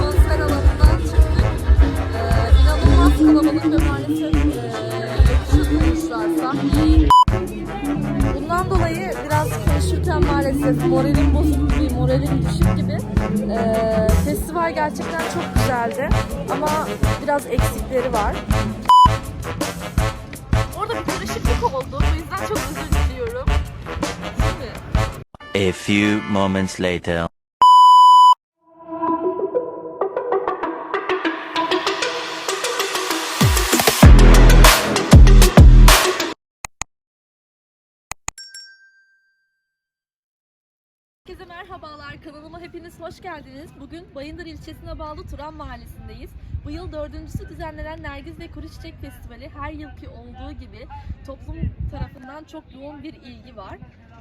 Konser alanından çıktık. Ee, inanılmaz kalabalık ve maalesef e. Bundan dolayı biraz konuşurken maalesef moralim bozuk gibi, moralim düşük gibi. Ee, festival gerçekten çok güzeldi ama biraz eksikleri var. Orada bir karışıklık oldu. Bu yüzden çok özür diliyorum. A few moments later. Hoş geldiniz. Bugün Bayındır ilçesine bağlı Turan Mahallesi'ndeyiz. Bu yıl dördüncüsü düzenlenen Nergiz ve Kuru Çiçek Festivali her yılki olduğu gibi toplum tarafından çok yoğun bir ilgi var.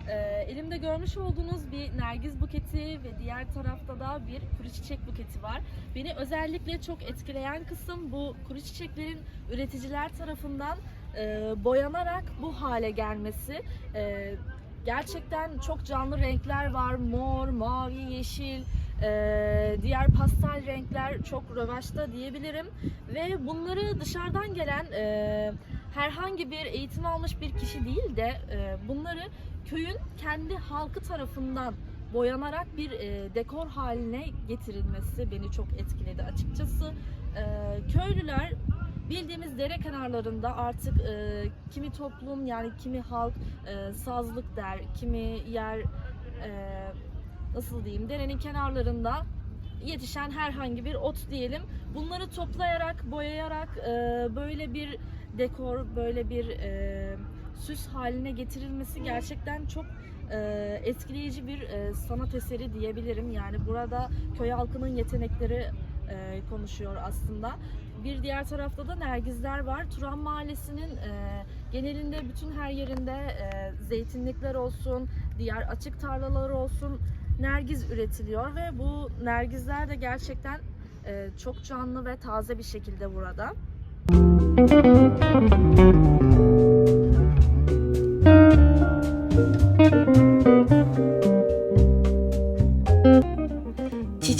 Ee, elimde görmüş olduğunuz bir Nergiz buketi ve diğer tarafta da bir kuru çiçek buketi var. Beni özellikle çok etkileyen kısım bu kuru çiçeklerin üreticiler tarafından e, boyanarak bu hale gelmesi. E, Gerçekten çok canlı renkler var. Mor, mavi, yeşil, eee, diğer pastel renkler çok rövaşta diyebilirim. Ve bunları dışarıdan gelen eee, herhangi bir eğitim almış bir kişi değil de eee, bunları köyün kendi halkı tarafından boyanarak bir eee, dekor haline getirilmesi beni çok etkiledi açıkçası. Eee, köylüler bildiğimiz dere kenarlarında artık e, kimi toplum yani kimi halk e, sazlık der, kimi yer e, nasıl diyeyim derenin kenarlarında yetişen herhangi bir ot diyelim. Bunları toplayarak, boyayarak e, böyle bir dekor, böyle bir e, süs haline getirilmesi gerçekten çok e, etkileyici bir e, sanat eseri diyebilirim. Yani burada köy halkının yetenekleri e, konuşuyor aslında. Bir diğer tarafta da Nergizler var. Turan Mahallesi'nin e, genelinde bütün her yerinde e, zeytinlikler olsun, diğer açık tarlalar olsun Nergiz üretiliyor ve bu Nergizler de gerçekten e, çok canlı ve taze bir şekilde burada.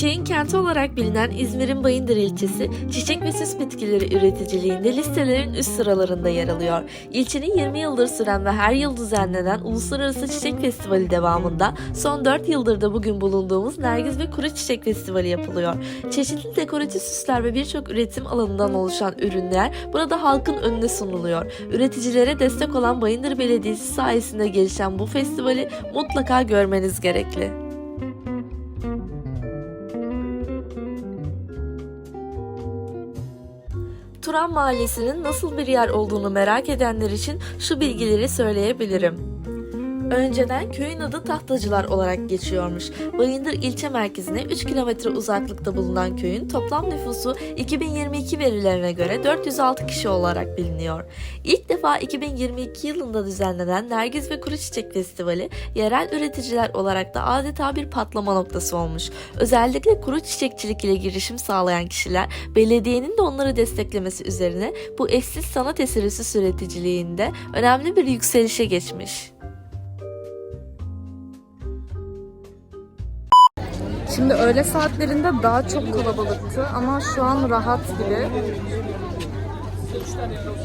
Çiçeğin kenti olarak bilinen İzmir'in Bayındır ilçesi, çiçek ve süs bitkileri üreticiliğinde listelerin üst sıralarında yer alıyor. İlçenin 20 yıldır süren ve her yıl düzenlenen Uluslararası Çiçek Festivali devamında son 4 yıldır da bugün bulunduğumuz Nergiz ve Kuru Çiçek Festivali yapılıyor. Çeşitli dekoratif süsler ve birçok üretim alanından oluşan ürünler burada halkın önüne sunuluyor. Üreticilere destek olan Bayındır Belediyesi sayesinde gelişen bu festivali mutlaka görmeniz gerekli. Turan Mahallesi'nin nasıl bir yer olduğunu merak edenler için şu bilgileri söyleyebilirim. Önceden köyün adı Tahtacılar olarak geçiyormuş. Bayındır ilçe merkezine 3 kilometre uzaklıkta bulunan köyün toplam nüfusu 2022 verilerine göre 406 kişi olarak biliniyor. İlk defa 2022 yılında düzenlenen Nergiz ve Kuru Çiçek Festivali yerel üreticiler olarak da adeta bir patlama noktası olmuş. Özellikle kuru çiçekçilik ile girişim sağlayan kişiler belediyenin de onları desteklemesi üzerine bu eşsiz sanat eseri süs önemli bir yükselişe geçmiş. Şimdi öğle saatlerinde daha çok kalabalıktı ama şu an rahat gibi.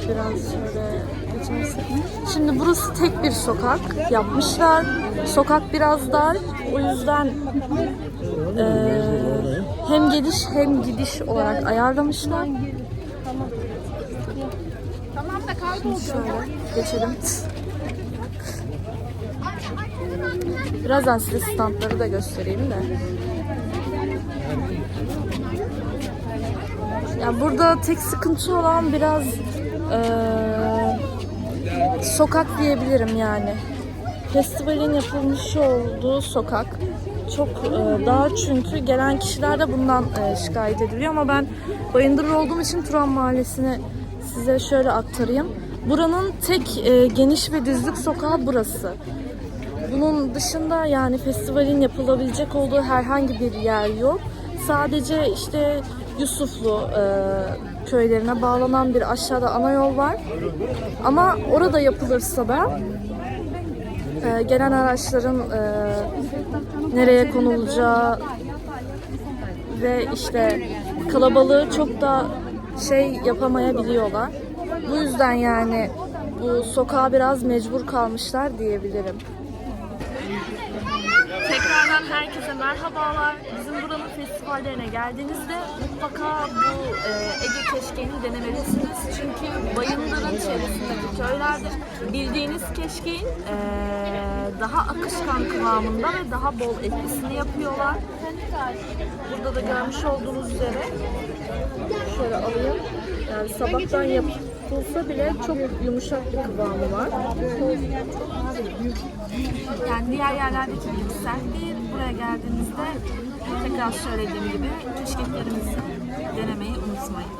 Biraz şöyle. Şimdi burası tek bir sokak yapmışlar. Sokak biraz dar. O yüzden eee, hem geliş hem gidiş olarak ayarlamışlar. Tamam da kayboldu. Şöyle geçelim. Birazdan size standları da göstereyim de. Ya burada tek sıkıntı olan biraz eee, sokak diyebilirim yani. Festivalin yapılmış olduğu sokak çok eee, dar çünkü gelen kişiler de bundan eee, şikayet ediliyor ama ben Bayındır olduğum için Turan Mahallesi'ni size şöyle aktarayım. Buranın tek eee, geniş ve düzlük sokağı burası. Bunun dışında yani festivalin yapılabilecek olduğu herhangi bir yer yok. Sadece işte Yusuflu e, köylerine bağlanan bir aşağıda ana yol var. Ama orada yapılırsa da e, gelen araçların e, nereye konulacağı ve işte kalabalığı çok da şey yapamayabiliyorlar. Bu yüzden yani bu sokağa biraz mecbur kalmışlar diyebilirim. Tekrardan herkese merhabalar. Bizim buranın festivallerine geldiğinizde mutlaka bu e, Ege keşkeğini denemelisiniz. Çünkü Bayındır'ın çevresindeki köylerdir. Bildiğiniz keşkeğin e, daha akışkan kıvamında ve daha bol etlisini yapıyorlar. Burada da görmüş olduğunuz üzere şöyle alayım. Yani sabahtan yapılsa bile çok yumuşak bir kıvamı var. Yani diğer yerlerdeki gibi sert değil. Buraya geldiğinizde tekrar söylediğim gibi keşkeklerimizi denemeyi unutmayın.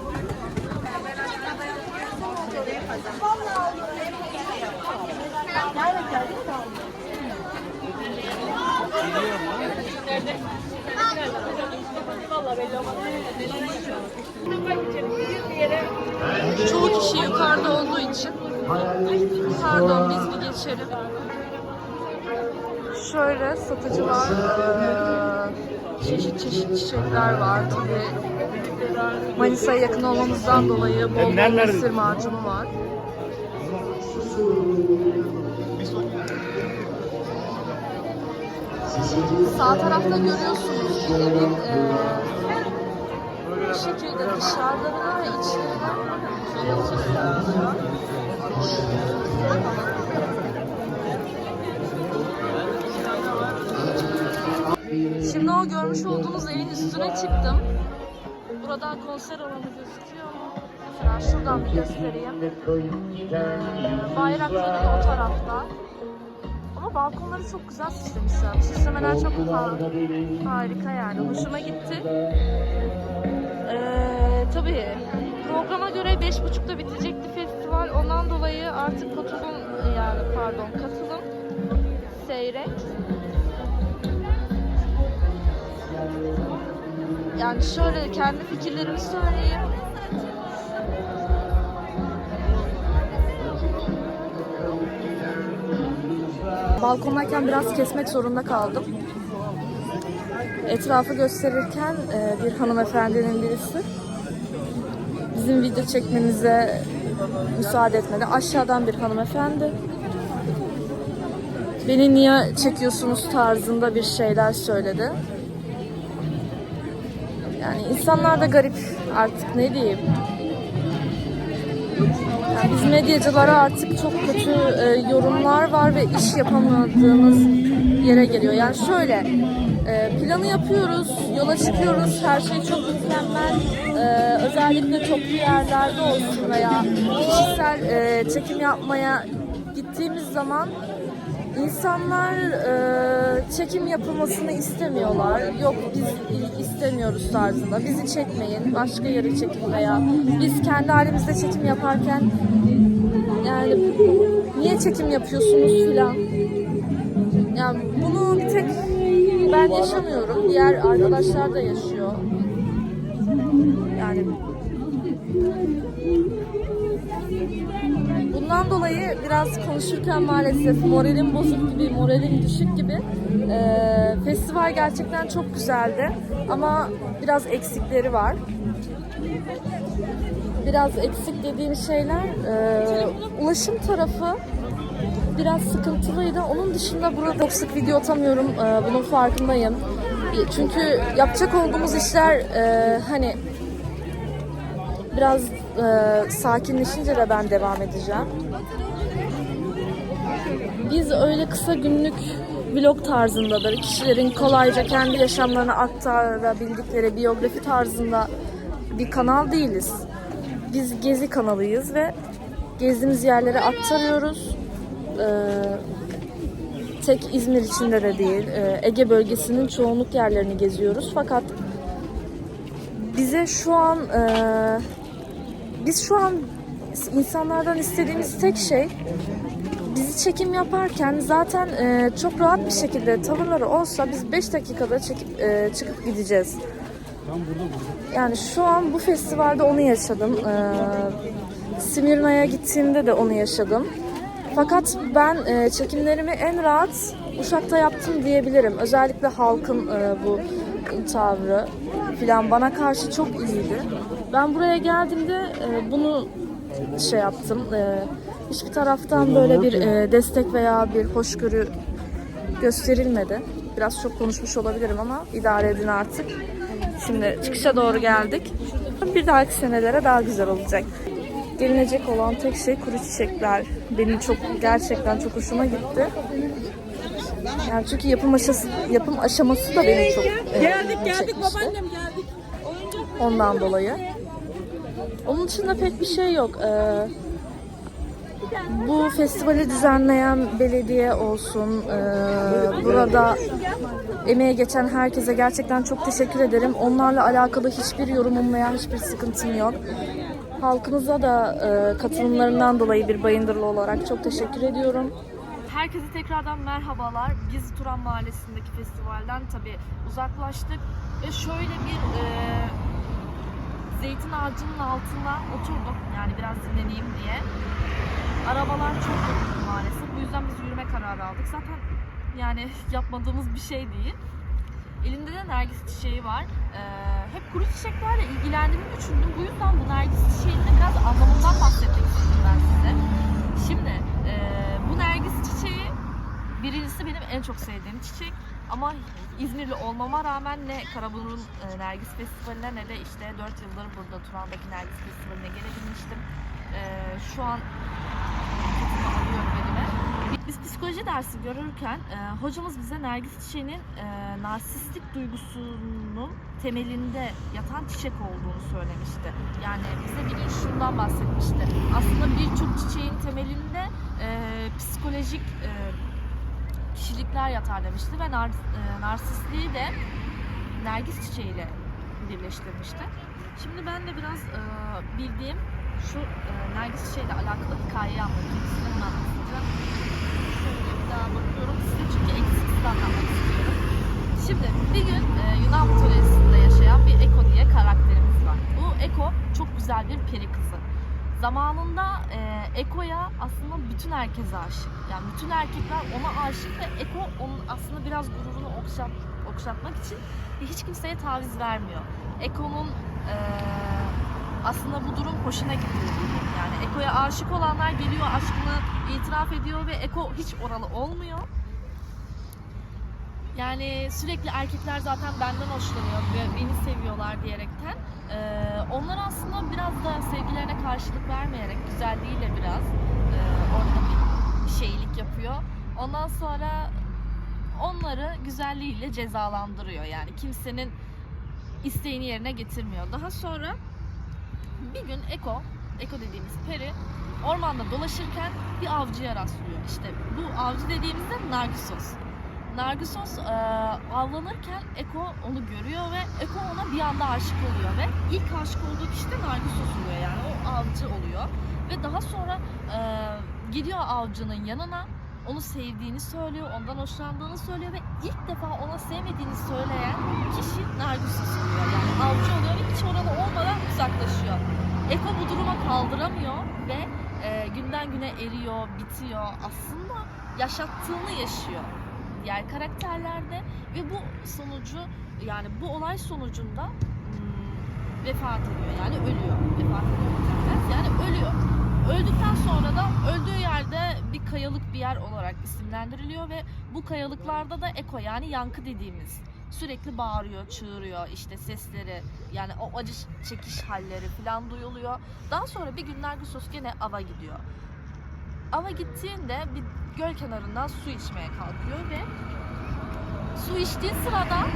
Çoğu kişi yukarıda olduğu için pardon biz bir geçelim. Şöyle satıcılar eee, çeşit çeşit çiçekler var tabi. Manisa'ya yakın olmamızdan dolayı bol bol mısır macunu var. Sağ tarafta görüyorsunuz evin şekilde dışarılarına ve içlerine. Şimdi o görmüş olduğunuz evin üstüne çıktım. Burada konser alanı gözüküyor? Mesela şuradan bir göstereyim. Ee, bayrakları o tarafta. Ama balkonları çok güzel süslemişler. Süslemeler çok ha- harika yani. Hoşuma gitti. Tabii programa göre beş buçukta bitecekti festival. Ondan dolayı artık katılım yani pardon katılım seyrek. Yani şöyle kendi fikirlerimi söyleyeyim. Balkondayken biraz kesmek zorunda kaldım. Etrafı gösterirken e, bir hanımefendinin birisi bizim video çekmemize müsaade etmedi. Aşağıdan bir hanımefendi. Beni niye çekiyorsunuz tarzında bir şeyler söyledi. Yani insanlar da garip artık ne diyeyim. Yani biz medyacılara artık çok kötü e, yorumlar var ve iş yapamadığımız yere geliyor. Yani şöyle e, planı yapıyoruz, yola çıkıyoruz, her şey çok mükemmel. E, özellikle toplu yerlerde olsun veya kişisel e, çekim yapmaya gittiğimiz zaman İnsanlar e, çekim yapılmasını istemiyorlar. Yok biz istemiyoruz tarzında. Bizi çekmeyin, başka yere çekin veya biz kendi halimizde çekim yaparken yani niye çekim yapıyorsunuz filan. Yani bunu bir tek ben yaşamıyorum. Diğer arkadaşlar da yaşıyor. Yani Bundan dolayı biraz konuşurken maalesef moralim bozuk gibi, moralim düşük gibi. Ee, festival gerçekten çok güzeldi ama biraz eksikleri var. Biraz eksik dediğim şeyler e, ulaşım tarafı biraz sıkıntılıydı. Onun dışında burada çok sık video atamıyorum. Ee, bunun farkındayım. Çünkü yapacak olduğumuz işler e, hani biraz e, sakinleşince de ben devam edeceğim. Biz öyle kısa günlük vlog tarzındadır. Kişilerin kolayca kendi yaşamlarını aktarabildikleri biyografi tarzında bir kanal değiliz. Biz gezi kanalıyız ve gezdiğimiz yerleri aktarıyoruz. Ee, tek İzmir içinde de değil, e, Ege bölgesinin çoğunluk yerlerini geziyoruz. Fakat bize şu an e, biz şu an insanlardan istediğimiz tek şey bizi çekim yaparken zaten e, çok rahat bir şekilde tavırları olsa biz 5 dakikada çekip e, çıkıp gideceğiz. Yani şu an bu festivalde onu yaşadım. E, Simirna'ya gittiğimde de onu yaşadım. Fakat ben e, çekimlerimi en rahat Uşak'ta yaptım diyebilirim. Özellikle halkın e, bu tavrı filan bana karşı çok iyiydi. Ben buraya geldiğimde e, bunu şey yaptım. E, hiçbir taraftan böyle bir e, destek veya bir hoşgörü gösterilmedi. Biraz çok konuşmuş olabilirim ama idare edin artık. Şimdi çıkışa doğru geldik. Bir dahaki senelere daha güzel olacak. Gelinecek olan tek şey kuru çiçekler. Benim çok gerçekten çok hoşuma gitti. Yani çünkü yapım aşaması, yapım aşaması da beni çok e, Geldik geldik çekmişti. babaannem geldik. Oyuncak Ondan dolayı. Onun dışında pek bir şey yok. Ee, bu festivali düzenleyen belediye olsun, ee, burada emeğe geçen herkese gerçekten çok teşekkür ederim. Onlarla alakalı hiçbir yorumum veya hiçbir sıkıntım yok. Halkımıza da ee, katılımlarından dolayı bir Bayındırlı olarak çok teşekkür ediyorum. Herkese tekrardan merhabalar. Biz Turan Mahallesi'ndeki festivalden tabii uzaklaştık ve şöyle bir ee, zeytin ağacının altına oturduk. Yani biraz dinleneyim diye. Arabalar çok yoktu maalesef. Bu yüzden biz yürüme kararı aldık. Zaten yani yapmadığımız bir şey değil. Elinde de nergis çiçeği var. Ee, hep kuru çiçeklerle ilgilendiğimi düşündüm. Bu yüzden bu nergis çiçeğinin biraz anlamından bahsetmek istedim ben size. Şimdi e, bu nergis çiçeği birincisi benim en çok sevdiğim çiçek. Ama İzmirli olmama rağmen ne Karaburun e, Nergis Festivali'ne ne de işte 4 yıldır burada Turan'daki Nergis Festivali'ne gelebilmiştim. E, şu an katılma alıyorum elime. Biz psikoloji dersi görürken e, hocamız bize Nergis çiçeğinin e, narsistik duygusunun temelinde yatan çiçek olduğunu söylemişti. Yani bize bir gün şundan bahsetmişti. Aslında birçok çiçeğin temelinde e, psikolojik e, kişilikler yatar demişti ve nar, e, narsistliği de nergis çiçeğiyle birleştirmişti. Şimdi ben de biraz e, bildiğim şu e, nergis çiçeğiyle alakalı hikayeyi anlatayım. Size hemen anlatacağım. Daha bakıyorum size çünkü eksiksiz anlatmak istiyorum. Şimdi bir gün e, Yunan mitolojisinde yaşayan bir Eko diye karakterimiz var. Bu Eko çok güzel bir peri kızı. Zamanında e, Eko'ya aslında bütün herkese aşık. Yani bütün erkekler ona aşık ve Eko onun aslında biraz gururunu okşat, okşatmak için hiç kimseye taviz vermiyor. Eko'nun e, aslında bu durum hoşuna gidiyor. Yani Eko'ya aşık olanlar geliyor aşkını itiraf ediyor ve Eko hiç oralı olmuyor. Yani sürekli erkekler zaten benden hoşlanıyor ve beni seviyorlar diyerekten ee, onlar aslında biraz da sevgilerine karşılık vermeyerek güzelliğiyle biraz e, orada bir şeylik yapıyor. Ondan sonra onları güzelliğiyle cezalandırıyor. Yani kimsenin isteğini yerine getirmiyor. Daha sonra bir gün Eko, Eko dediğimiz peri ormanda dolaşırken bir avcıya rastlıyor. İşte bu avcı dediğimizde Nargissos. Nargissos e, avlanırken Eko onu görüyor ve Eko ona bir anda aşık oluyor ve ilk aşık olduğu kişi de Nargissos oluyor yani o avcı oluyor ve daha sonra e, gidiyor avcının yanına onu sevdiğini söylüyor, ondan hoşlandığını söylüyor ve ilk defa ona sevmediğini söyleyen kişi Nargissos oluyor. Yani avcı oluyor ve hiç oralı olmadan uzaklaşıyor. Eko bu duruma kaldıramıyor ve e, günden güne eriyor, bitiyor. Aslında yaşattığını yaşıyor diğer karakterlerde ve bu sonucu yani bu olay sonucunda hmm, vefat ediyor yani ölüyor. Vefat ediyor yani ölüyor. Öldükten sonra da öldüğü yerde bir kayalık bir yer olarak isimlendiriliyor ve bu kayalıklarda da eko yani yankı dediğimiz sürekli bağırıyor, çığırıyor işte sesleri yani o acı çekiş halleri falan duyuluyor. Daha sonra bir gün Nargissos gene ava gidiyor. Ava gittiğinde bir göl kenarından su içmeye kalkıyor ve su içtiği sırada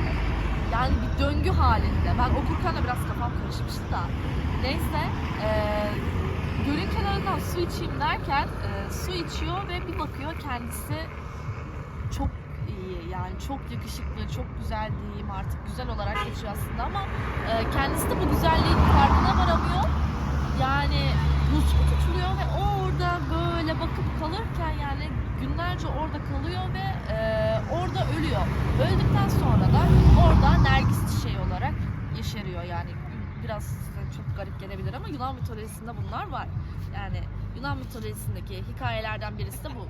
yani bir döngü halinde. Ben okurken de biraz kafam karışmıştı da. Neyse eee gölün kenarından su içeyim derken eee, su içiyor ve bir bakıyor kendisi çok iyi yani çok yakışıklı, çok güzel diyeyim artık güzel olarak geçiyor aslında ama eee, kendisi de bu güzelliğin farkına varamıyor. Yani nutku tutuluyor ve o orada böyle bakıp kalırken yani günlerce orada kalıyor ve e, orada ölüyor. Öldükten sonra da orada nergis çiçeği olarak yeşeriyor yani biraz size çok garip gelebilir ama Yunan mitolojisinde bunlar var. Yani Yunan mitolojisindeki hikayelerden birisi de bu.